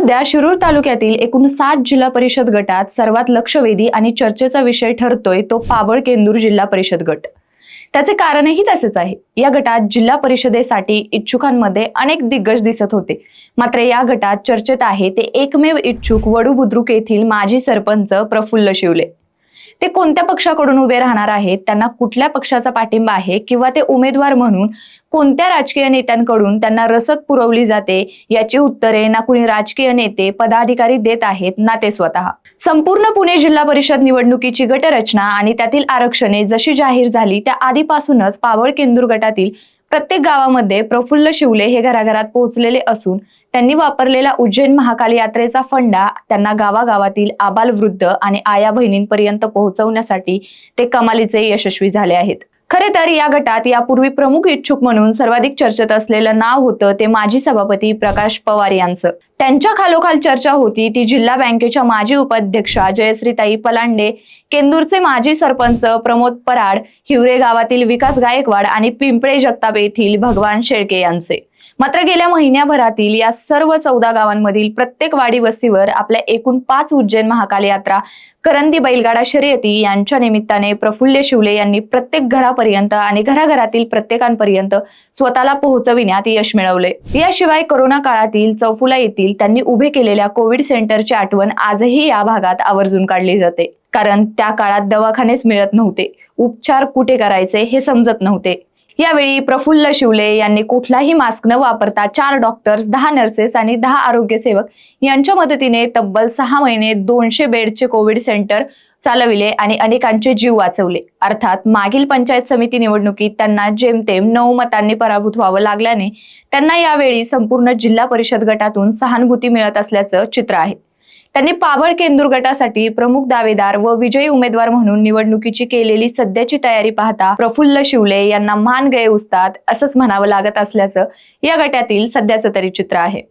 सध्या शिरूर तालुक्यातील एकूण सात जिल्हा परिषद गटात सर्वात लक्षवेधी आणि चर्चेचा विषय ठरतोय तो पाबळ केंदूर जिल्हा परिषद गट. त्याचे कारणही तसेच आहे. या गटात जिल्हा परिषदेसाठी इच्छुकांमध्ये अनेक दिग्गज दिसत होते. मात्र या गटात चर्चेत आहे ते एकमेव इच्छुक वडू बुद्रुक येथील माजी सरपंच प्रफुल्ल शिवले. ते कोणत्या पक्षाकडून उभे राहणार आहेत त्यांना कुठल्या पक्षाचा पाठिंबा आहे किंवा ते उमेदवार म्हणून कोणत्या राजकीय नेत्यांकडून त्यांना रसद पुरवली जाते याची उत्तरे ना कुणी राजकीय नेते पदाधिकारी देत आहेत ना ते स्वतः. संपूर्ण पुणे जिल्हा परिषद निवडणुकीची गटरचना आणि त्यातील आरक्षणे जशी जाहीर झाली त्या आधीपासूनच पावळ केंदूर गटातील प्रत्येक गावामध्ये प्रफुल्ल शिवले हे घराघरात पोहोचलेले असून त्यांनी वापरलेला उज्जैन महाकाल यात्रेचा फंडा त्यांना गावागावातील आबाल वृद्ध आणि आया बहिणींपर्यंत पोहोचवण्यासाठी ते कमालीचे यशस्वी झाले आहेत. खरे तर या गटात यापूर्वी प्रमुख इच्छुक म्हणून सर्वाधिक चर्चेत असलेलं नाव होतं ते माजी सभापती प्रकाश पवार यांचं. त्यांच्या खालोखाल चर्चा होती ती जिल्हा बँकेच्या माजी उपाध्यक्षा जयश्रीताई पलांडे केंदूरचे माजी सरपंच प्रमोद पराड हिवरे गावातील विकास गायकवाड आणि पिंपळे जगताप येथील भगवान शेळके यांचे. मात्र गेल्या महिन्याभरातील या सर्व चौदा गावांमधील प्रत्येक वाडी वस्तीवर आपल्या एकूण पाच उज्जैन महाकाल यात्रा करंदी बैलगाडा शर्यती यांच्या निमित्ताने प्रफुल्ल शिवले यांनी प्रत्येक घरापर्यंत आणि घराघरातील प्रत्येकांपर्यंत स्वतःला पोहोचविण्यात यश मिळवले. याशिवाय कोरोना काळातील चौफुला येथील त्यांनी उभे केलेल्या कोविड सेंटरची आठवण आजही या भागात आवर्जून काढली जाते. कारण त्या काळात दवाखानेच मिळत नव्हते. उपचार कुठे करायचे हे समजत नव्हते. यावेळी प्रफुल्ल शिवले यांनी कुठलाही मास्क न वापरता चार डॉक्टर्स दहा नर्सेस आणि दहा आरोग्य सेवक यांच्या मदतीने तब्बल सहा महिने दोनशे बेडचे कोविड सेंटर चालविले आणि अनेकांचे जीव वाचवले. अर्थात मागील पंचायत समिती निवडणुकीत त्यांना जेमतेम नऊ मतांनी पराभूत व्हावं लागल्याने त्यांना यावेळी संपूर्ण जिल्हा परिषद गटातून सहानुभूती मिळत असल्याचं चित्र आहे. त्यांनी पाभळ केंदूर गटासाठी प्रमुख दावेदार व विजयी उमेदवार म्हणून निवडणुकीची केलेली सध्याची तयारी पाहता प्रफुल्ल शिवले यांना मान गये उस्ताद असंच म्हणावं लागत असल्याचं या गटातील सध्याचं तरी चित्र आहे.